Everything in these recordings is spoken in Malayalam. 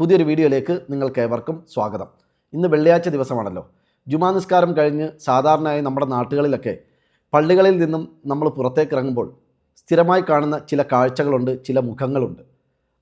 പുതിയൊരു വീഡിയോയിലേക്ക് നിങ്ങൾക്ക് ഏവർക്കും സ്വാഗതം. ഇന്ന് വെള്ളിയാഴ്ച ദിവസമാണല്ലോ. ജുമാ നിസ്കാരം കഴിഞ്ഞ് സാധാരണയായി നമ്മുടെ നാട്ടുകളിലൊക്കെ പള്ളികളിൽ നിന്നും നമ്മൾ പുറത്തേക്ക് ഇറങ്ങുമ്പോൾ സ്ഥിരമായി കാണുന്ന ചില കാഴ്ചകളുണ്ട് ചില മുഖങ്ങളുണ്ട്.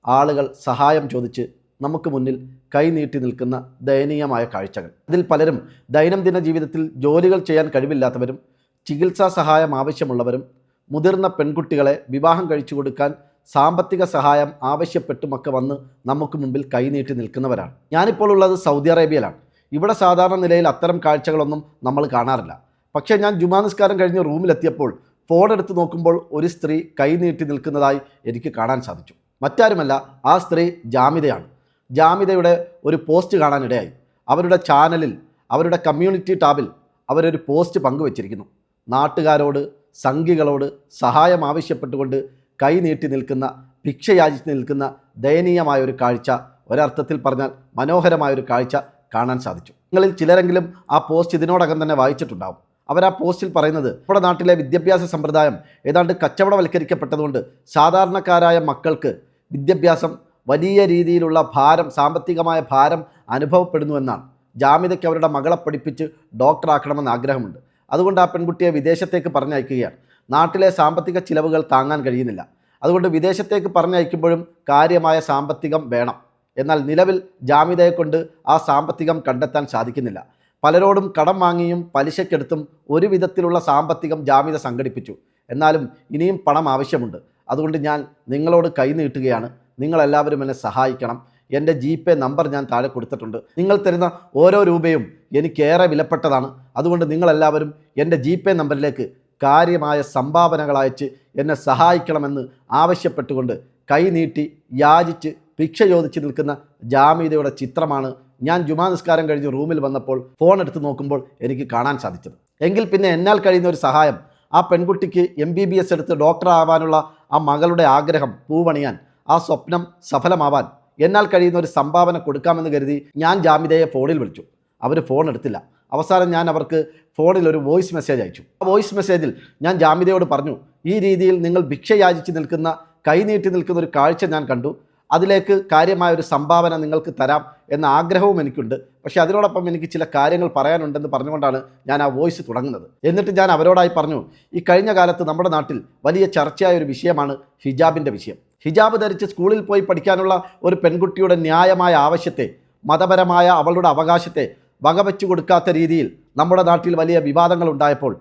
ആളുകൾ സഹായം ചോദിച്ച് നമുക്ക് മുന്നിൽ കൈനീട്ടി നിൽക്കുന്ന ദയനീയമായ കാഴ്ചകൾ. ഇതിൽ പലരും ദൈനംദിന ജീവിതത്തിൽ ജോലികൾ ചെയ്യാൻ കഴിവില്ലാത്തവരും ചികിത്സാ സഹായം ആവശ്യമുള്ളവരും മുതിർന്ന പെൺകുട്ടികളെ വിവാഹം കഴിച്ചു കൊടുക്കാൻ സാമ്പത്തിക സഹായം ആവശ്യപ്പെട്ടുമൊക്കെ വന്ന് നമുക്ക് മുമ്പിൽ കൈനീട്ടി നിൽക്കുന്നവരാണ്. ഞാനിപ്പോൾ ഉള്ളത് സൗദി അറേബ്യയിലാണ്. ഇവിടെ സാധാരണ നിലയിൽ അത്തരം കാഴ്ചകളൊന്നും നമ്മൾ കാണാറില്ല. പക്ഷേ ഞാൻ ജുമാ നിസ്കാരം കഴിഞ്ഞ് റൂമിലെത്തിയപ്പോൾ ഫോൺ എടുത്ത് നോക്കുമ്പോൾ ഒരു സ്ത്രീ കൈനീട്ടി നിൽക്കുന്നതായി എനിക്ക് കാണാൻ സാധിച്ചു. മറ്റാരുമല്ല ആ സ്ത്രീ ജാമിതയാണ്. ജാമിതയുടെ ഒരു പോസ്റ്റ് കാണാനിടയായി. അവരുടെ ചാനലിൽ അവരുടെ കമ്മ്യൂണിറ്റി ടാബിൽ അവരൊരു പോസ്റ്റ് പങ്കുവച്ചിരിക്കുന്നു. നാട്ടുകാരോട് സംഘികളോട് സഹായം ആവശ്യപ്പെട്ടുകൊണ്ട് കൈ നീട്ടി നിൽക്കുന്ന ഭിക്ഷയാചിച്ച് നിൽക്കുന്ന ദയനീയമായ ഒരു കാഴ്ച ഒരർത്ഥത്തിൽ പറഞ്ഞാൽ മനോഹരമായ ഒരു കാഴ്ച കാണാൻ സാധിച്ചു. നിങ്ങളിൽ ചിലരെങ്കിലും ആ പോസ്റ്റ് ഇതിനോടകം തന്നെ വായിച്ചിട്ടുണ്ടാവും. അവർ ആ പോസ്റ്റിൽ പറയുന്നത് നമ്മുടെ നാട്ടിലെ വിദ്യാഭ്യാസ സമ്പ്രദായം ഏതാണ്ട് കച്ചവടവൽക്കരിക്കപ്പെട്ടതുകൊണ്ട് സാധാരണക്കാരായ മക്കൾക്ക് വിദ്യാഭ്യാസം വലിയ രീതിയിലുള്ള ഭാരം സാമ്പത്തികമായ ഭാരം അനുഭവപ്പെടുന്നു എന്നാണ്. ജാമ്യതയ്ക്ക് അവരുടെ മകളെ പഠിപ്പിച്ച് ഡോക്ടറാക്കണമെന്ന് ആഗ്രഹമുണ്ട്. അതുകൊണ്ട് ആ പെൺകുട്ടിയെ വിദേശത്തേക്ക് പറഞ്ഞയക്കുകയാണ്. നാട്ടിലെ സാമ്പത്തിക ചിലവുകൾ താങ്ങാൻ കഴിയുന്നില്ല. അതുകൊണ്ട് വിദേശത്തേക്ക് പറഞ്ഞയക്കുമ്പോഴും കാര്യമായ സാമ്പത്തികം വേണം. എന്നാൽ നിലവിൽ ജാമ്യതയെ കൊണ്ട് ആ സാമ്പത്തികം കണ്ടെത്താൻ സാധിക്കുന്നില്ല. പലരോടും കടം വാങ്ങിയും പലിശക്കെടുത്തും ഒരു വിധത്തിലുള്ള സാമ്പത്തികം ജാമ്യത സംഘടിപ്പിച്ചു. എന്നാലും ഇനിയും പണം ആവശ്യമുണ്ട്. അതുകൊണ്ട് ഞാൻ നിങ്ങളോട് കൈനീട്ടുകയാണ് നിങ്ങളെല്ലാവരും എന്നെ സഹായിക്കണം. എന്റെ ജി പേ നമ്പർ ഞാൻ താഴെ കൊടുത്തിട്ടുണ്ട്. നിങ്ങൾ തരുന്ന ഓരോ രൂപയും എനിക്കേറെ വിലപ്പെട്ടതാണ്. അതുകൊണ്ട് നിങ്ങളെല്ലാവരും എന്റെ ജി പേ നമ്പറിലേക്ക് കാര്യമായ സംഭാവനകൾ അയച്ച് എന്നെ സഹായിക്കണമെന്ന് ആവശ്യപ്പെട്ടുകൊണ്ട് കൈനീട്ടി യാചിച്ച് ഭിക്ഷ ചോദിച്ച് നിൽക്കുന്ന ജാമീതയുടെ ചിത്രമാണ് ഞാൻ ജുമാ നിസ്കാരം കഴിഞ്ഞ് റൂമിൽ വന്നപ്പോൾ ഫോൺ എടുത്ത് നോക്കുമ്പോൾ എനിക്ക് കാണാൻ സാധിച്ചത്. എങ്കിൽ പിന്നെ എന്നാൽ കഴിയുന്ന ഒരു സഹായം. ആ പെൺകുട്ടിക്ക് എം ബി ബി എസ് എടുത്ത് ഡോക്ടർ ആവാനുള്ള ആ മകളുടെ ആഗ്രഹം പൂവണിയാൻ ആ സ്വപ്നം സഫലമാവാൻ എന്നാൽ കഴിയുന്ന ഒരു സംഭാവന കൊടുക്കാമെന്ന് കരുതി ഞാൻ ജാമിതയെ ഫോണിൽ വിളിച്ചു. അവർ ഫോൺ എടുത്തില്ല. അവസാനം ഞാൻ അവർക്ക് ഫോണിൽ ഒരു വോയിസ് മെസ്സേജ് അയച്ചു. ആ വോയിസ് മെസ്സേജിൽ ഞാൻ ജാമ്യതയോട് പറഞ്ഞു ഈ രീതിയിൽ നിങ്ങൾ ഭിക്ഷ യാചിച്ച് നിൽക്കുന്ന കൈനീട്ടി നിൽക്കുന്ന ഒരു കാഴ്ച ഞാൻ കണ്ടു. അതിലേക്ക് കാര്യമായ ഒരു സംഭാവന നിങ്ങൾക്ക് തരാം എന്ന ആഗ്രഹവും എനിക്കുണ്ട്. പക്ഷേ അതിനോടൊപ്പം എനിക്ക് ചില കാര്യങ്ങൾ പറയാനുണ്ടെന്ന് പറഞ്ഞുകൊണ്ടാണ് ഞാൻ ആ വോയിസ് തുടങ്ങുന്നത്. എന്നിട്ട് ഞാൻ അവരോടായി പറഞ്ഞു ഈ കഴിഞ്ഞ കാലത്ത് നമ്മുടെ നാട്ടിൽ വലിയ ചർച്ചയായ ഒരു വിഷയമാണ് ഹിജാബിന്റെ വിഷയം. ഹിജാബ് ധരിച്ച് സ്കൂളിൽ പോയി പഠിക്കാനുള്ള ഒരു പെൺകുട്ടിയുടെ ന്യായമായ ആവശ്യത്തെ മതപരമായ അവളുടെ അവകാശത്തെ വകവെച്ചു കൊടുക്കാത്ത രീതിയിൽ നമ്മുടെ നാട്ടിൽ വലിയ വിവാദങ്ങൾ ഉണ്ടായപ്പോൾ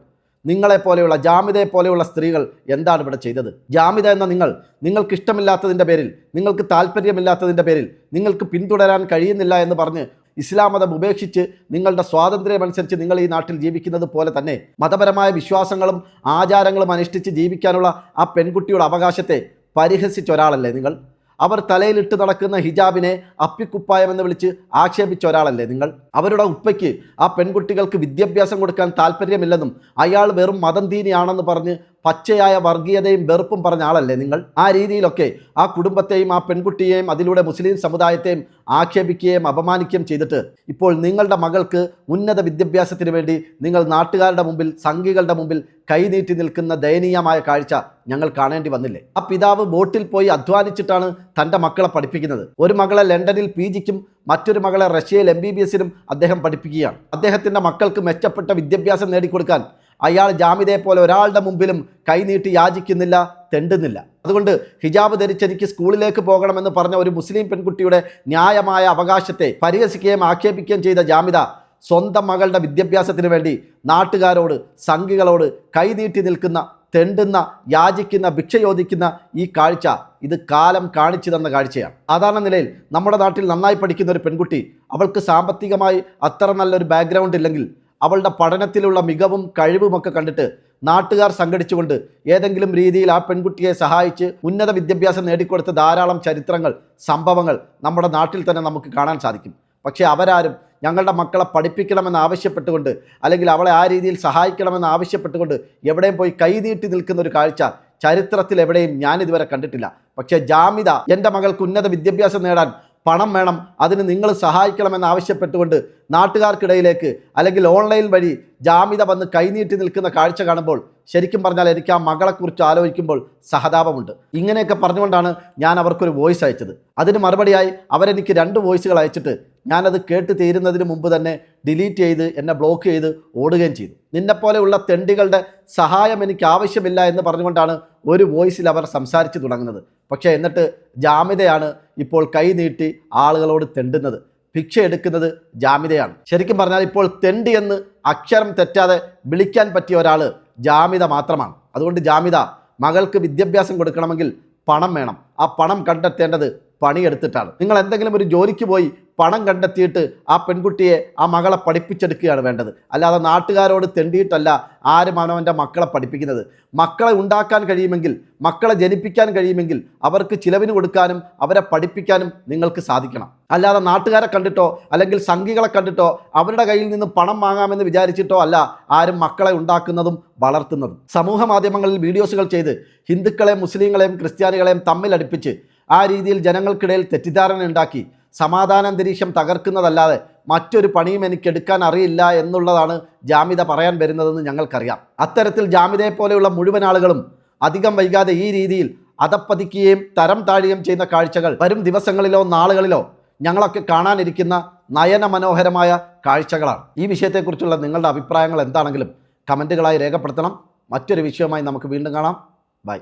നിങ്ങളെപ്പോലെയുള്ള ജാമിതയെ പോലെയുള്ള സ്ത്രീകൾ എന്താണ് ഇവിടെ ചെയ്തത്? ജാമിത എന്ന നിങ്ങൾ നിങ്ങൾക്ക് ഇഷ്ടമില്ലാത്തതിന്റെ പേരിൽ നിങ്ങൾക്ക് താല്പര്യമില്ലാത്തതിന്റെ പേരിൽ നിങ്ങൾക്ക് പിന്തുടരാൻ കഴിയുന്നില്ല എന്ന് പറഞ്ഞ് ഇസ്ലാം മതം ഉപേക്ഷിച്ച് നിങ്ങളുടെ സ്വാതന്ത്ര്യമനുസരിച്ച് നിങ്ങൾ ഈ നാട്ടിൽ ജീവിക്കുന്നത് പോലെ തന്നെ മതപരമായ വിശ്വാസങ്ങളും ആചാരങ്ങളും അനുഷ്ഠിച്ച് ജീവിക്കാനുള്ള ആ പെൺകുട്ടിയുടെ അവകാശത്തെ പരിഹസിച്ച ഒരാളല്ലേ നിങ്ങൾ? അവർ തലയിലിട്ട് നടക്കുന്ന ഹിജാബിനെ അപ്പിക്കുപ്പായം എന്ന് വിളിച്ച് ആക്ഷേപിച്ച ഒരാളല്ലേ നിങ്ങൾ? അവരുടെ ഉപ്പയ്ക്ക് ആ പെൺകുട്ടികൾക്ക് വിദ്യാഭ്യാസം കൊടുക്കാൻ താല്പര്യമില്ലെന്നും അയാൾ വെറും മതം തീനിയാണെന്ന് പറഞ്ഞ് പച്ചയായ വർഗീയതയും വെറുപ്പും പറഞ്ഞ ആളല്ലേ നിങ്ങൾ? ആ രീതിയിലൊക്കെ ആ കുടുംബത്തെയും ആ പെൺകുട്ടിയെയും അതിലൂടെ മുസ്ലിം സമുദായത്തെയും ആക്ഷേപിക്കുകയും അപമാനിക്കുകയും ചെയ്തിട്ട് ഇപ്പോൾ നിങ്ങളുടെ മകൾക്ക് ഉന്നത വിദ്യാഭ്യാസത്തിന് വേണ്ടി നിങ്ങൾ നാട്ടുകാരുടെ മുമ്പിൽ സംഘികളുടെ മുമ്പിൽ കൈനീട്ടി നിൽക്കുന്ന ദയനീയമായ കാഴ്ച ഞങ്ങൾ കാണേണ്ടി വന്നില്ലേ? ആ പിതാവ് ബോട്ടിൽ പോയി അധ്വാനിച്ചിട്ടാണ് തന്റെ മക്കളെ പഠിപ്പിക്കുന്നത്. ഒരു മകളെ ലണ്ടനിൽ പി ജിക്കും മറ്റൊരു മകളെ റഷ്യയിൽ എം ബി ബി എസിനും അദ്ദേഹം പഠിപ്പിക്കുകയാണ്. അദ്ദേഹത്തിന്റെ മക്കൾക്ക് മെച്ചപ്പെട്ട വിദ്യാഭ്യാസം നേടിക്കൊടുക്കാൻ അയാൾ ജാമിതയെ പോലെ ഒരാളുടെ മുമ്പിലും കൈനീട്ടി യാചിക്കുന്നില്ല തെണ്ടുന്നില്ല. അതുകൊണ്ട് ഹിജാബ് ധരിച്ച് എനിക്ക് സ്കൂളിലേക്ക് പോകണമെന്ന് പറഞ്ഞ ഒരു മുസ്ലിം പെൺകുട്ടിയുടെ ന്യായമായ അവകാശത്തെ പരിഹസിക്കുകയും ആക്ഷേപിക്കുകയും ചെയ്ത ജാമിത സ്വന്തം മകളുടെ വിദ്യാഭ്യാസത്തിന് വേണ്ടി നാട്ടുകാരോട് സംഘികളോട് കൈനീട്ടി നിൽക്കുന്ന തെണ്ടുന്ന യാചിക്കുന്ന ഭിക്ഷ യോജിക്കുന്ന ഈ കാഴ്ച ഇത് കാലം കാണിച്ചു തന്ന കാഴ്ചയാണ്. സാധാരണ നിലയിൽ നമ്മുടെ നാട്ടിൽ നന്നായി പഠിക്കുന്ന ഒരു പെൺകുട്ടി അവൾക്ക് സാമ്പത്തികമായി അത്ര നല്ലൊരു ബാക്ക്ഗ്രൗണ്ട് ഇല്ലെങ്കിൽ അവളുടെ പഠനത്തിലുള്ള മികവും കഴിവുമൊക്കെ കണ്ടിട്ട് നാട്ടുകാർ സംഘടിച്ചുകൊണ്ട് ഏതെങ്കിലും രീതിയിൽ ആ പെൺകുട്ടിയെ സഹായിച്ച് ഉന്നത വിദ്യാഭ്യാസം നേടിക്കൊടുത്ത ധാരാളം ചരിത്രങ്ങൾ സംഭവങ്ങൾ നമ്മുടെ നാട്ടിൽ തന്നെ നമുക്ക് കാണാൻ സാധിക്കും. പക്ഷേ അവരാരും ഞങ്ങളുടെ മക്കളെ പഠിപ്പിക്കണമെന്ന് ആവശ്യപ്പെട്ടുകൊണ്ട് അല്ലെങ്കിൽ അവളെ ആ രീതിയിൽ സഹായിക്കണമെന്ന് ആവശ്യപ്പെട്ടുകൊണ്ട് എവിടെയും പോയി കൈനീട്ടി നിൽക്കുന്ന ഒരു കാഴ്ച ചരിത്രത്തിൽ എവിടെയും ഞാനിതുവരെ കണ്ടിട്ടില്ല. പക്ഷേ ജാമിത എന്റെ മകൾക്ക് ഉന്നത വിദ്യാഭ്യാസം നേടാൻ പണം വേണം അതിന് നിങ്ങൾ സഹായിക്കണമെന്ന് ആവശ്യപ്പെട്ടുകൊണ്ട് നാട്ടുകാർക്കിടയിലേക്ക് അല്ലെങ്കിൽ ഓൺലൈൻ വഴി ജാമ്യത വന്ന് കൈനീട്ടി നിൽക്കുന്ന കാഴ്ച കാണുമ്പോൾ ശരിക്കും പറഞ്ഞാൽ എനിക്ക് ആ മകളെക്കുറിച്ച് ആലോചിക്കുമ്പോൾ സഹതാപമുണ്ട്. ഇങ്ങനെയൊക്കെ പറഞ്ഞുകൊണ്ടാണ് ഞാൻ അവർക്കൊരു വോയിസ് അയച്ചത്. അതിന് മറുപടിയായി അവരെനിക്ക് രണ്ട് വോയിസുകൾ അയച്ചിട്ട് ഞാനത് കേട്ട് തീരുന്നതിന് മുമ്പ് തന്നെ ഡിലീറ്റ് ചെയ്ത് എന്നെ ബ്ലോക്ക് ചെയ്ത് ഓടുകയും ചെയ്തു. നിന്നെപ്പോലെയുള്ള തെണ്ടികളുടെ സഹായം എനിക്ക് ആവശ്യമില്ല എന്ന് പറഞ്ഞുകൊണ്ടാണ് ഒരു വോയിസിൽ അവർ സംസാരിച്ചു തുടങ്ങുന്നത്. പക്ഷേ എന്നിട്ട് ജാമ്യതയാണ് ഇപ്പോൾ കൈ നീട്ടി ആളുകളോട് തെണ്ടുന്നത്. ഭിക്ഷ എടുക്കുന്നത് ജാമ്യതയാണ് ശരിക്കും പറഞ്ഞാൽ ഇപ്പോൾ തെണ്ടി എന്ന് അക്ഷരം തെറ്റാതെ വിളിക്കാൻ പറ്റിയ ഒരാൾ ജാമ്യത മാത്രമാണ്. അതുകൊണ്ട് ജാമ്യത മകൾക്ക് വിദ്യാഭ്യാസം കൊടുക്കണമെങ്കിൽ പണം വേണം. ആ പണം കണ്ടെത്തേണ്ടത് പണിയെടുത്തിട്ടാണ്. നിങ്ങൾ എന്തെങ്കിലും ഒരു ജോലിക്ക് പോയി പണം കണ്ടെത്തിയിട്ട് ആ പെൺകുട്ടിയെ ആ മകളെ പഠിപ്പിച്ചെടുക്കുകയാണ് വേണ്ടത്. അല്ലാതെ നാട്ടുകാരോട് തെണ്ടിയിട്ടല്ല ആരും അവനവന്റെ മക്കളെ പഠിപ്പിക്കുന്നത്. മക്കളെ ഉണ്ടാക്കാൻ കഴിയുമെങ്കിൽ മക്കളെ ജനിപ്പിക്കാൻ കഴിയുമെങ്കിൽ അവർക്ക് ചിലവിന് കൊടുക്കാനും അവരെ പഠിപ്പിക്കാനും നിങ്ങൾക്ക് സാധിക്കണം. അല്ലാതെ നാട്ടുകാരെ കണ്ടിട്ടോ അല്ലെങ്കിൽ സംഘികളെ കണ്ടിട്ടോ അവരുടെ കയ്യിൽ നിന്ന് പണം വാങ്ങാമെന്ന് വിചാരിച്ചിട്ടോ അല്ല ആരും മക്കളെ ഉണ്ടാക്കുന്നതും വളർത്തുന്നതും. സമൂഹ മാധ്യമങ്ങളിൽ വീഡിയോസുകൾ ചെയ്ത് ഹിന്ദുക്കളെയും മുസ്ലിങ്ങളെയും ക്രിസ്ത്യാനികളെയും തമ്മിലടിപ്പിച്ച് ആ രീതിയിൽ ജനങ്ങൾക്കിടയിൽ തെറ്റിദ്ധാരണ ഉണ്ടാക്കി സമാധാന അന്തരീക്ഷം തകർക്കുന്നതല്ലാതെ മറ്റൊരു പണിയും എനിക്ക് എടുക്കാൻ അറിയില്ല എന്നുള്ളതാണ് ജാമിത പറയാൻ വരുന്നതെന്ന് ഞങ്ങൾക്കറിയാം. അത്തരത്തിൽ ജാമിതയെ പോലെയുള്ള മുഴുവൻ ആളുകളും അധികം വൈകാതെ ഈ രീതിയിൽ അതപ്പതിക്കുകയും തരം താഴുകയും ചെയ്യുന്ന കാഴ്ചകൾ വരും ദിവസങ്ങളിലോ നാളുകളിലോ ഞങ്ങളൊക്കെ കാണാനിരിക്കുന്ന നയന മനോഹരമായ കാഴ്ചകളാണ്. ഈ വിഷയത്തെക്കുറിച്ചുള്ള നിങ്ങളുടെ അഭിപ്രായങ്ങൾ എന്താണെങ്കിലും കമന്റുകളായി രേഖപ്പെടുത്തണം. മറ്റൊരു വിഷയവുമായി നമുക്ക് വീണ്ടും കാണാം. ബൈ.